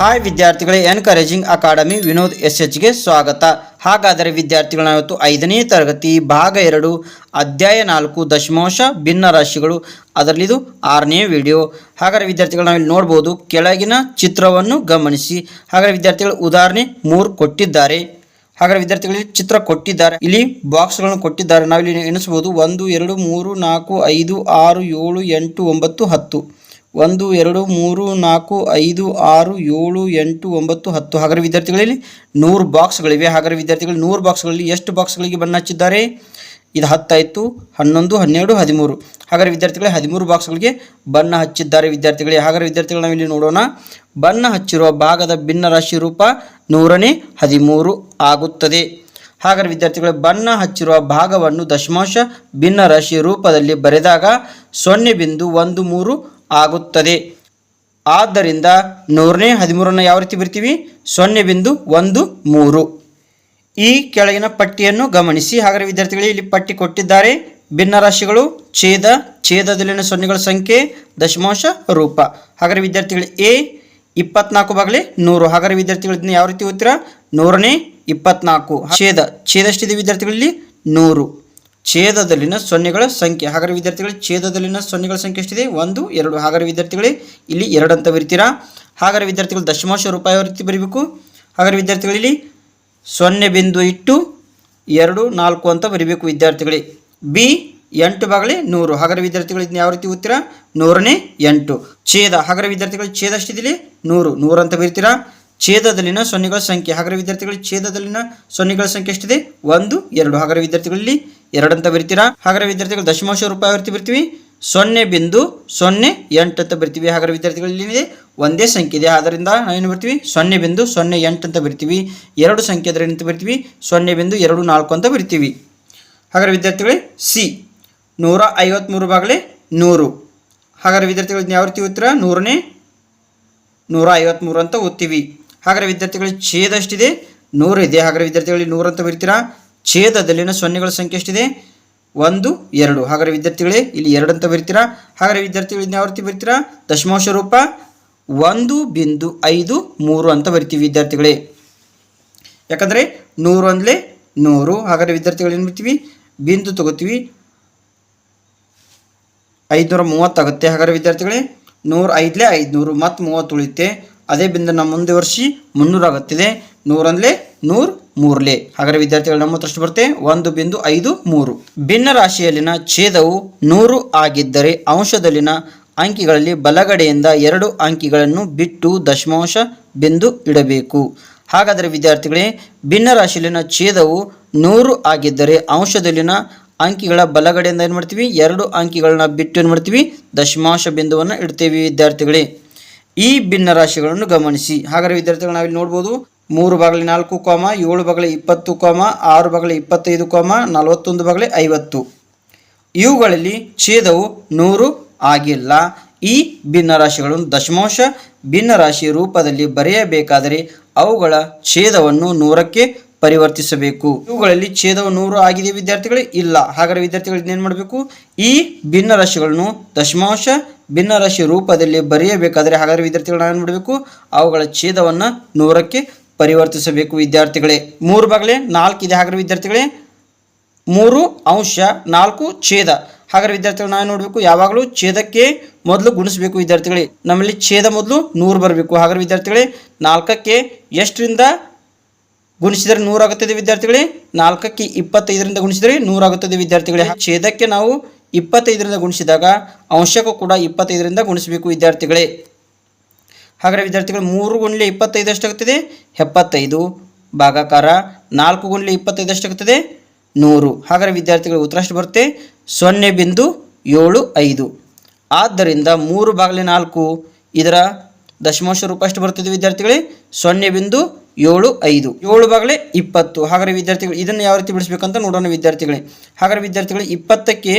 Hi ವಿದ್ಯಾರ್ಥಿಗಳೇ encouraging academy Vinod S ಎಚ್ಗೆ ಸ್ವಾಗತ. ಹಾಗಾದರೆ ವಿದ್ಯಾರ್ಥಿಗಳು, ಇವತ್ತು ಐದನೇ ತರಗತಿ, ಭಾಗ ಎರಡು, ಅಧ್ಯಾಯ ನಾಲ್ಕು, ದಶಮಾಂಶ, ಭಿನ್ನ ರಾಶಿಗಳು, ಅದರಲ್ಲಿದು ಆರನೇ ವಿಡಿಯೋ ಹಾಗಾದರೆ ವಿದ್ಯಾರ್ಥಿಗಳು ನಾವಿಲ್ಲಿ ನೋಡ್ಬೋದು, ಕೆಳಗಿನ ಚಿತ್ರವನ್ನು ಗಮನಿಸಿ. ಹಾಗಾದರೆ ವಿದ್ಯಾರ್ಥಿಗಳು, ಉದಾಹರಣೆ ಮೂರು ಕೊಟ್ಟಿದ್ದಾರೆ. ಹಾಗಾದರೆ ವಿದ್ಯಾರ್ಥಿಗಳಿಗೆ ಚಿತ್ರ ಕೊಟ್ಟಿದ್ದಾರೆ. ಇಲ್ಲಿ ಬಾಕ್ಸ್ಗಳನ್ನು ಕೊಟ್ಟಿದ್ದಾರೆ. ನಾವಿಲ್ಲಿ ಎಣಿಸ್ಬೋದು ಒಂದು, ಎರಡು, ಮೂರು, ನಾಲ್ಕು, ಐದು, ಆರು, ಏಳು, ಎಂಟು, ಒಂಬತ್ತು, ಹತ್ತು. ಒಂದು, ಎರಡು, ಮೂರು, ನಾಲ್ಕು, ಐದು, ಆರು, ಏಳು, ಎಂಟು, ಒಂಬತ್ತು, ಹತ್ತು ಹಾಗಾದರೆ ವಿದ್ಯಾರ್ಥಿಗಳಲ್ಲಿ ನೂರು ಬಾಕ್ಸ್ಗಳಿವೆ. ಹಾಗಾದರೆ ವಿದ್ಯಾರ್ಥಿಗಳು ನೂರು ಬಾಕ್ಸ್ಗಳಲ್ಲಿ ಎಷ್ಟು ಬಾಕ್ಸ್ಗಳಿಗೆ ಬಣ್ಣ ಹಚ್ಚಿದ್ದಾರೆ? ಇದು ಹತ್ತಾಯಿತು, ಹನ್ನೊಂದು, ಹನ್ನೆರಡು, ಹದಿಮೂರು. ಹಾಗಾದರೆ ವಿದ್ಯಾರ್ಥಿಗಳೇ ಹದಿಮೂರು ಬಾಕ್ಸ್ಗಳಿಗೆ ಬಣ್ಣ ಹಚ್ಚಿದ್ದಾರೆ ವಿದ್ಯಾರ್ಥಿಗಳೇ. ಹಾಗಾದರೆ ವಿದ್ಯಾರ್ಥಿಗಳು ನಾವಿಲ್ಲಿ ನೋಡೋಣ. ಬಣ್ಣ ಹಚ್ಚಿರುವ ಭಾಗದ ಭಿನ್ನ ರಾಶಿ ರೂಪ ನೂರನೇ, ಹದಿಮೂರು ಆಗುತ್ತದೆ. ಹಾಗಾದರೆ ವಿದ್ಯಾರ್ಥಿಗಳ, ಬಣ್ಣ ಹಚ್ಚಿರುವ ಭಾಗವನ್ನು ದಶಮಾಂಶ ಭಿನ್ನ ರಾಶಿ ರೂಪದಲ್ಲಿ ಬರೆದಾಗ ಸೊನ್ನೆ ಬಿಂದು ಒಂದು, ಮೂರು ಆಗುತ್ತದೆ. ಆದ್ದರಿಂದ ನೂರನೇ ಹದಿಮೂರನ್ನು ಯಾವ ರೀತಿ ಬರ್ತೀವಿ ಸೊನ್ನೆ ಬಿಂದು ಒಂದು, ಮೂರು. ಈ ಕೆಳಗಿನ ಪಟ್ಟಿಯನ್ನು ಗಮನಿಸಿ. ಹಾಗಾದರೆ ವಿದ್ಯಾರ್ಥಿಗಳಿಗೆ ಇಲ್ಲಿ ಪಟ್ಟಿ ಕೊಟ್ಟಿದ್ದಾರೆ. ಭಿನ್ನರಾಶಿಗಳು, ಛೇದ, ಛೇದದಲ್ಲಿನ ಸೊನ್ನೆಗಳ ಸಂಖ್ಯೆ, ದಶಮಾಂಶ ರೂಪ. ಹಾಗಾದರೆ ವಿದ್ಯಾರ್ಥಿಗಳು ಎ, ಇಪ್ಪತ್ನಾಲ್ಕು ಬಾಗಲೇ ನೂರು. ಹಾಗಾದರೆ ವಿದ್ಯಾರ್ಥಿಗಳು ಇದನ್ನ ಯಾವ ರೀತಿ ಓದ್ತೀರಾ? ನೂರನೇ ಇಪ್ಪತ್ನಾಲ್ಕು. ಛೇದ, ಛೇದಷ್ಟಿದೆ ವಿದ್ಯಾರ್ಥಿಗಳಲ್ಲಿ ನೂರು. ಛೇದದಲ್ಲಿನ ಸೊನ್ನೆಗಳ ಸಂಖ್ಯೆ. ಹಾಗಾದ್ರೆ ವಿದ್ಯಾರ್ಥಿಗಳೇ, ಛೇದದಲ್ಲಿನ ಸೊನ್ನೆಗಳ ಸಂಖ್ಯೆ ಎಷ್ಟಿದೆ? ಒಂದು, ಎರಡು. ಹಾಗಾದ್ರೆ ವಿದ್ಯಾರ್ಥಿಗಳೇ, ಇಲ್ಲಿ ಎರಡು ಅಂತ ಬರಿತೀರಾ? ಹಾಗಾದ್ರೆ ವಿದ್ಯಾರ್ಥಿಗಳು ದಶಮಾಂಶ ರೂಪಾಯಿ ರೀತಿ ಬರೀಬೇಕು. ವಿದ್ಯಾರ್ಥಿಗಳು ವಿದ್ಯಾರ್ಥಿಗಳಲ್ಲಿ ಸೊನ್ನೆ ಬಿಂದು ಇಟ್ಟು ಎರಡು, ನಾಲ್ಕು ಅಂತ ಬರಿಬೇಕು ವಿದ್ಯಾರ್ಥಿಗಳೇ. ಬಿ, ಎಂಟು ಬಾಗಲೇ ನೂರು. ಹಾಗಾದ್ರೆ ವಿದ್ಯಾರ್ಥಿಗಳು ಇದನ್ನ ಯಾವ ರೀತಿ ಓದ್ತೀರಾ? ನೂರನೇ ಎಂಟು. ಛೇದ. ಹಾಗಾದ್ರೆ ವಿದ್ಯಾರ್ಥಿಗಳು ಛೇದ ಎಷ್ಟಿದೆ ನೂರು. ನೂರು ಅಂತ ಬರೀತೀರಾ? ಛೇದದಲ್ಲಿನ ಸೊನ್ನೆಗಳ ಸಂಖ್ಯೆ. ಹಾಗಾದ್ರೆ ವಿದ್ಯಾರ್ಥಿಗಳು ಛೇದದಲ್ಲಿನ ಸೊನ್ನೆಗಳ ಸಂಖ್ಯೆ ಎಷ್ಟಿದೆ? ಒಂದು, ಎರಡು. ಹಾಗಾದ್ರೆ ವಿದ್ಯಾರ್ಥಿಗಳಲ್ಲಿ ಎರಡು ಅಂತ ಬರಿತೀರಾ ಹಾಗಾದ್ರೆ ವಿದ್ಯಾರ್ಥಿಗಳು ದಶಮಾಂಶ ರೂಪಾಯಿ ಯಾವ ರೀತಿ ಬರ್ತೀವಿ ಸೊನ್ನೆ ಬಿಂದು ಸೊನ್ನೆ ಎಂಟು ಅಂತ ಬರ್ತೀವಿ ಹಾಗಾದ್ರೆ ವಿದ್ಯಾರ್ಥಿಗಳಲ್ಲಿ ಏನಿದೆ? ಒಂದೇ ಸಂಖ್ಯೆ ಇದೆ. ಆದ್ದರಿಂದ ನಾವೇನು ಬರ್ತೀವಿ ಸೊನ್ನೆ ಬಿಂದು ಸೊನ್ನೆ ಎಂಟು ಅಂತ ಬರ್ತೀವಿ ಎರಡು ಸಂಖ್ಯೆ ಅದರ ಏನಂತ ಬರ್ತೀವಿ ಸೊನ್ನೆ ಬಿಂದು ಎರಡು ನಾಲ್ಕು ಅಂತ ಬರ್ತೀವಿ ಹಾಗಾದ್ರೆ ವಿದ್ಯಾರ್ಥಿಗಳೇ, ಸಿ. ನೂರ ಐವತ್ತ್ಮೂರು ಬಾಗಲೇ ನೂರು. ಹಾಗಾದ್ರೆ ವಿದ್ಯಾರ್ಥಿಗಳು ಯಾವ ರೀತಿ ಉತ್ತರ ನೂರನೇ? ನೂರ ಐವತ್ತ್ಮೂರು ಅಂತ ಓದ್ತೀವಿ. ಹಾಗಾದ್ರೆ ವಿದ್ಯಾರ್ಥಿಗಳು ಛೇದಷ್ಟಿದೆ ನೂರು ಇದೆ. ಹಾಗಾದ್ರೆ ವಿದ್ಯಾರ್ಥಿಗಳಿಗೆ ನೂರು ಅಂತ ಬರಿತೀರಾ ಛೇದದಲ್ಲಿನ ಸೊನ್ನೆಗಳ ಸಂಖ್ಯೆ ಎಷ್ಟಿದೆ? ಒಂದು, ಎರಡು. ಹಾಗಾದರೆ ವಿದ್ಯಾರ್ಥಿಗಳೇ, ಇಲ್ಲಿ ಎರಡು ಅಂತ ಬರ್ತೀರಾ? ಹಾಗಾದರೆ ವಿದ್ಯಾರ್ಥಿಗಳು ಇದನ್ನ ಯಾವ ರೀತಿ ಬರ್ತೀರಾ? ದಶಮಾಂಶ ರೂಪ, ಒಂದು ಬಿಂದು ಐದು, ಮೂರು ಅಂತ ಬರಿತೀವಿ ವಿದ್ಯಾರ್ಥಿಗಳೇ. ಯಾಕಂದರೆ ನೂರು ಅಂದಲೇ ನೂರು. ಹಾಗಾದರೆ ವಿದ್ಯಾರ್ಥಿಗಳು ಏನು ಬರ್ತೀವಿ? ಬಿಂದು ತಗೋತೀವಿ. ಐದುನೂರ ಮೂವತ್ತಾಗುತ್ತೆ. ಹಾಗಾದರೆ ವಿದ್ಯಾರ್ಥಿಗಳೇ, ನೂರ ಐದಲೇ ಐದುನೂರು. ಮತ್ತು ಮೂವತ್ತು ಉಳಿಯುತ್ತೆ. ಅದೇ ಬಿಂದನ್ನು ನಮ್ಮ ಮುಂದೆ ವರ್ಷಿ ಮುನ್ನೂರು ಆಗುತ್ತಿದೆ. ನೂರಂದಲೇ ನೂರು ಮೂರಲೆ ಹಾಗಾದರೆ ವಿದ್ಯಾರ್ಥಿಗಳು ನಮ್ಮ ಹತ್ರಷ್ಟು ಬರುತ್ತೆ. ಒಂದು ಬಿಂದು ಐದು, ಮೂರು. ಭಿನ್ನ ರಾಶಿಯಲ್ಲಿನ ಛೇದವು ನೂರು ಆಗಿದ್ದರೆ ಅಂಶದಲ್ಲಿನ ಅಂಕಿಗಳಲ್ಲಿ ಬಲಗಡೆಯಿಂದ ಎರಡು ಅಂಕಿಗಳನ್ನು ಬಿಟ್ಟು ದಶಮಾಂಶ ಬಿಂದು ಇಡಬೇಕು. ಹಾಗಾದರೆ ವಿದ್ಯಾರ್ಥಿಗಳೇ, ಭಿನ್ನ ರಾಶಿಯಲ್ಲಿನ ಛೇದವು ನೂರು ಆಗಿದ್ದರೆ ಅಂಶದಲ್ಲಿನ ಅಂಕಿಗಳ ಬಲಗಡೆಯಿಂದ ಏನು ಮಾಡ್ತೀವಿ? ಎರಡು ಅಂಕಿಗಳನ್ನ ಬಿಟ್ಟು ಏನು ಮಾಡ್ತೀವಿ? ದಶಮಾಂಶ ಬಿಂದುವನ್ನು ಇಡ್ತೀವಿ ವಿದ್ಯಾರ್ಥಿಗಳೇ. ಈ ಭಿನ್ನ ರಾಶಿಗಳನ್ನು ಗಮನಿಸಿ. ಹಾಗಾದರೆ ವಿದ್ಯಾರ್ಥಿಗಳು ನಾವಿಲ್ಲಿ ನೋಡ್ಬೋದು, ಮೂರು ಬಾಗಲಿ ನಾಲ್ಕು ಕೋಮ, ಏಳು ಬಗಲಿ ಇಪ್ಪತ್ತು ಕೋಮ, ಆರು ಬಾಗಲಿ ಇಪ್ಪತ್ತೈದು ಕೋಮ, ನಲವತ್ತೊಂದು ಬಾಗಲಿ ಐವತ್ತು. ಇವುಗಳಲ್ಲಿ ಛೇದವು ನೂರು ಆಗಿಲ್ಲ. ಈ ಭಿನ್ನ ರಾಶಿಗಳನ್ನು ದಶಮಾಂಶ ಭಿನ್ನ ರಾಶಿ ರೂಪದಲ್ಲಿ ಬರೆಯಬೇಕಾದರೆ ಅವುಗಳ ಛೇದವನ್ನು ನೂರಕ್ಕೆ ಪರಿವರ್ತಿಸಬೇಕು. ಇವುಗಳಲ್ಲಿ ಛೇದವು ನೂರು ಆಗಿದೆ ವಿದ್ಯಾರ್ಥಿಗಳು? ಇಲ್ಲ. ಹಾಗಾದರೆ ವಿದ್ಯಾರ್ಥಿಗಳು ಏನು ಮಾಡಬೇಕು? ಈ ಭಿನ್ನ ರಾಶಿಗಳನ್ನು ದಶಮಾಂಶ ಭಿನ್ನ ರಾಶಿ ರೂಪದಲ್ಲಿ ಬರೆಯಬೇಕಾದರೆ ಹಾಗಾದರೆ ವಿದ್ಯಾರ್ಥಿಗಳು ಏನು ಮಾಡಬೇಕು? ಅವುಗಳ ಛೇದವನ್ನು ನೂರಕ್ಕೆ ಪರಿವರ್ತಿಸಬೇಕು ವಿದ್ಯಾರ್ಥಿಗಳೇ. ಮೂರು ಬಾಗಲೇ ನಾಲ್ಕು ಇದೆ ಹಾಗಾದರೆ ವಿದ್ಯಾರ್ಥಿಗಳೇ. ಮೂರು ಅಂಶ, ನಾಲ್ಕು ಛೇದ. ಹಾಗಾದ್ರೆ ವಿದ್ಯಾರ್ಥಿಗಳು ನಾವು ನೋಡಬೇಕು ಯಾವಾಗಲೂ ಛೇದಕ್ಕೆ ಮೊದಲು ಗುಣಿಸಬೇಕು ವಿದ್ಯಾರ್ಥಿಗಳೇ. ನಮ್ಮಲ್ಲಿ ಛೇದ ಮೊದಲು ನೂರು ಬರಬೇಕು. ಹಾಗಾದ್ರೆ ವಿದ್ಯಾರ್ಥಿಗಳೇ, ನಾಲ್ಕಕ್ಕೆ ಎಷ್ಟರಿಂದ ಗುಣಿಸಿದರೆ ನೂರಾಗುತ್ತದೆ ವಿದ್ಯಾರ್ಥಿಗಳೇ? ನಾಲ್ಕಕ್ಕೆ ಇಪ್ಪತ್ತೈದರಿಂದ ಗುಣಿಸಿದರೆ ನೂರಾಗುತ್ತದೆ ವಿದ್ಯಾರ್ಥಿಗಳೇ. ಛೇದಕ್ಕೆ ನಾವು ಇಪ್ಪತ್ತೈದರಿಂದ ಗುಣಿಸಿದಾಗ ಅಂಶಕ್ಕೂ ಕೂಡ ಇಪ್ಪತ್ತೈದರಿಂದ ಗುಣಿಸಬೇಕು, ವಿದ್ಯಾರ್ಥಿಗಳೇ. ಹಾಗಾದರೆ ವಿದ್ಯಾರ್ಥಿಗಳು ಮೂರು ಗುಂಡ್ಲೆ ಇಪ್ಪತ್ತೈದು ಎಷ್ಟಾಗುತ್ತದೆ? ಎಪ್ಪತ್ತೈದು. ಭಾಗಾಕಾರ ನಾಲ್ಕು ಗುಂಡ್ಲೆ ಇಪ್ಪತ್ತೈದು ಎಷ್ಟಾಗುತ್ತದೆ? ನೂರು. ಹಾಗಾದರೆ ವಿದ್ಯಾರ್ಥಿಗಳು ಉತ್ತರ ಎಷ್ಟು ಬರುತ್ತೆ. ಸೊನ್ನೆ ಬಿಂದು ಏಳು ಐದು. ಆದ್ದರಿಂದ ಮೂರು ಬಾಗಿಲೆ ನಾಲ್ಕು. ಇದರ ದಶಮಾಂಶ ರೂಪ ಎಷ್ಟು ಬರ್ತದೆ ವಿದ್ಯಾರ್ಥಿಗಳೇ. ಸೊನ್ನೆ ಬಿಂದು ಏಳು ಐದು. ಏಳು ಬಾಗಲೇ ಇಪ್ಪತ್ತು. ಹಾಗಾದರೆ ವಿದ್ಯಾರ್ಥಿಗಳು, ಇದನ್ನು ಯಾವ ರೀತಿ ಬಿಡಿಸಬೇಕಂತ ನೋಡೋಣ ವಿದ್ಯಾರ್ಥಿಗಳೇ. ಹಾಗಾದರೆ ವಿದ್ಯಾರ್ಥಿಗಳು, ಇಪ್ಪತ್ತಕ್ಕೆ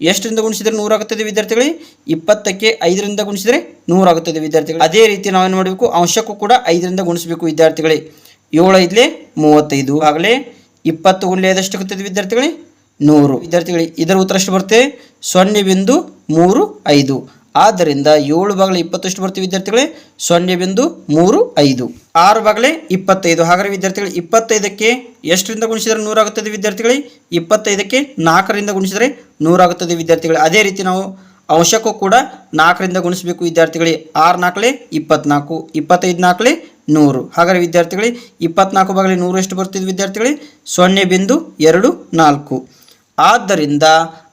ಎಷ್ಟರಿಂದ ಗುಣಿಸಿದರೆ ನೂರಾಗುತ್ತದೆ ವಿದ್ಯಾರ್ಥಿಗಳೇ? ಇಪ್ಪತ್ತಕ್ಕೆ ಐದರಿಂದ ಗುಣಿಸಿದರೆ ನೂರಾಗುತ್ತದೆ ವಿದ್ಯಾರ್ಥಿಗಳು. ಅದೇ ರೀತಿ ನಾವೇನು ಮಾಡಬೇಕು? ಅಂಶಕ್ಕೂ ಕೂಡ ಐದರಿಂದ ಗುಣಿಸಬೇಕು ವಿದ್ಯಾರ್ಥಿಗಳೇ. ಏಳು ಐದಲೇ ಮೂವತ್ತೈದು. ಆಗಲೇ ಇಪ್ಪತ್ತು ಗುಂಡ್ಲೆ ಎಷ್ಟು ಆಗುತ್ತದೆ ವಿದ್ಯಾರ್ಥಿಗಳೇ? ನೂರು. ವಿದ್ಯಾರ್ಥಿಗಳೇ, ಇದರ ಉತ್ತರ ಎಷ್ಟು ಬರುತ್ತೆ? ಸೊನ್ನೆ ಬಿಂದು ಮೂರು ಐದು. ಆದ್ದರಿಂದ ಏಳು ಬಾಗಲೇ ಇಪ್ಪತ್ತಷ್ಟು ಬರ್ತೀವಿ ವಿದ್ಯಾರ್ಥಿಗಳೇ. ಸೊನ್ನೆ ಬಿಂದು ಮೂರು ಐದು. ಆರು ಬಾಗಲೇ ಇಪ್ಪತ್ತೈದು. ಹಾಗಾದರೆ ವಿದ್ಯಾರ್ಥಿಗಳು, ಇಪ್ಪತ್ತೈದಕ್ಕೆ ಎಷ್ಟರಿಂದ ಗುಣಿಸಿದರೆ ನೂರಾಗುತ್ತದೆ ವಿದ್ಯಾರ್ಥಿಗಳೇ? ಇಪ್ಪತ್ತೈದಕ್ಕೆ ನಾಲ್ಕರಿಂದ ಗುಣಿಸಿದರೆ ನೂರಾಗುತ್ತದೆ ವಿದ್ಯಾರ್ಥಿಗಳೇ. ಅದೇ ರೀತಿ ನಾವು ಅಂಶಕ್ಕೂ ಕೂಡ ನಾಲ್ಕರಿಂದ ಗುಣಿಸಬೇಕು ವಿದ್ಯಾರ್ಥಿಗಳೇ. ಆರು ನಾಲ್ಕಲೆ ಇಪ್ಪತ್ನಾಲ್ಕು, ಇಪ್ಪತ್ತೈದು ನಾಲ್ಕಲೆ ನೂರು. ಹಾಗಾದರೆ ವಿದ್ಯಾರ್ಥಿಗಳೇ, ಇಪ್ಪತ್ನಾಲ್ಕು ಬಾಗಿಲೆ ನೂರು ಎಷ್ಟು ಬರ್ತಿದ್ವಿ ವಿದ್ಯಾರ್ಥಿಗಳೇ? ಸೊನ್ನೆ ಬಿಂದು ಎರಡು ನಾಲ್ಕು. ಆದ್ದರಿಂದ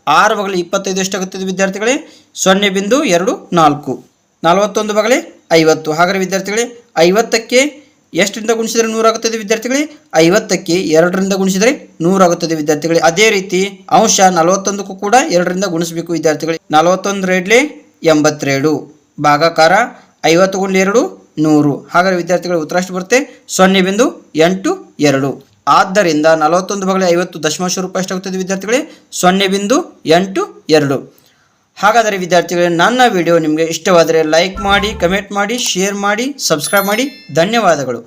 ಆರು ಬಾಗಲೇ ಇಪ್ಪತ್ತೈದು ಎಷ್ಟಾಗುತ್ತದೆ ವಿದ್ಯಾರ್ಥಿಗಳೇ? ಸೊನ್ನೆ ಬಿಂದು ಎರಡು ನಾಲ್ಕು. ನಲವತ್ತೊಂದು ಬಗಲೆ ಐವತ್ತು. ಹಾಗಾದರೆ ವಿದ್ಯಾರ್ಥಿಗಳೇ, ಐವತ್ತಕ್ಕೆ ಎಷ್ಟರಿಂದ ಗುಣಿಸಿದರೆ ನೂರಾಗುತ್ತದೆ ವಿದ್ಯಾರ್ಥಿಗಳೇ? ಐವತ್ತಕ್ಕೆ ಎರಡರಿಂದ ಗುಣಿಸಿದರೆ ನೂರಾಗುತ್ತದೆ ವಿದ್ಯಾರ್ಥಿಗಳೇ. ಅದೇ ರೀತಿ ಅಂಶ ನಲವತ್ತೊಂದಕ್ಕೂ ಕೂಡ ಎರಡರಿಂದ ಗುಣಿಸಬೇಕು ವಿದ್ಯಾರ್ಥಿಗಳೇ. ನಲವತ್ತೊಂದು ರೇಡ್ಲೆ ಎಂಬತ್ತೆರಡು. ಭಾಗಾಕಾರ ಐವತ್ತು ಗುಂಡ್ಲೆ ಎರಡು, ನೂರು. ಹಾಗಾದರೆ ವಿದ್ಯಾರ್ಥಿಗಳ, ಉತ್ತರ ಅಷ್ಟು ಬರುತ್ತೆ. ಸೊನ್ನೆ ಬಿಂದು ಎಂಟು, ಎರಡು. ಆದ್ದರಿಂದ ನಲವತ್ತೊಂದು ಬಗಲೆ ಐವತ್ತು ದಶಮಾಂಶ ರೂಪಾಯಿ ಎಷ್ಟಾಗುತ್ತದೆ ವಿದ್ಯಾರ್ಥಿಗಳೇ? ಸೊನ್ನೆ ಬಿಂದು ಎಂಟು, ಎರಡು. ಹಾಗಾದರೆ ವಿದ್ಯಾರ್ಥಿಗಳೇ, ನನ್ನ ವಿಡಿಯೋ ನಿಮಗೆ ಇಷ್ಟವಾದರೆ ಲೈಕ್ ಮಾಡಿ, ಕಮೆಂಟ್ ಮಾಡಿ, ಶೇರ್ ಮಾಡಿ, ಸಬ್ಸ್ಕ್ರೈಬ್ ಮಾಡಿ. ಧನ್ಯವಾದಗಳು.